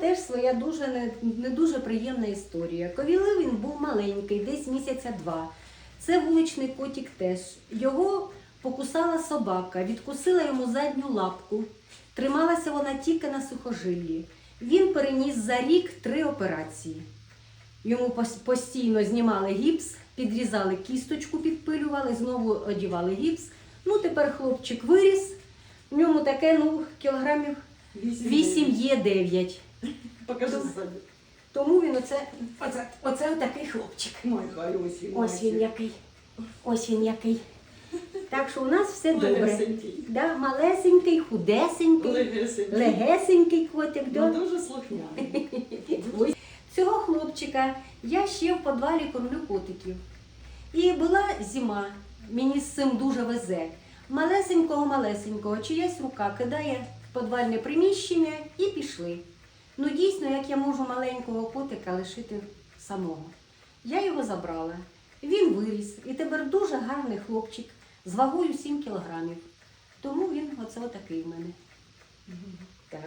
теж своя дуже не, не дуже приємна історія. Ковіли він був маленький, десь місяця два. Це вуличний котик теж. Його покусала собака, відкусила йому задню лапку. Трималася вона тільки на сухожиллі. Він переніс за рік три операції. Йому постійно знімали гіпс, підрізали кісточку, підпилювали, знову одівали гіпс. Ну, тепер хлопчик виріс, в ньому таке ну, кілограмів 8 є 9. Покажи ззаді. Тому він оце, оце, оце отакий хлопчик. Мой хороший. Ось він який. Ось він який. Так що у нас все добре. Легесенький. Да, малесенький, худесенький, Легесенький. легесенький котик. Да? Ну, дуже слухняний. Ось Цього хлопчика я ще в підвалі кормлю котиків. І була зима, мені з цим дуже везе. Малесенького, малесенького, чиясь рука кидає в підвальне приміщення і пішли. Ну дійсно, як я можу маленького котика лишити самого. Я його забрала. Він виріс і тепер дуже гарний хлопчик з вагою 7 кілограмів. Тому він оце отакий в мене. Так.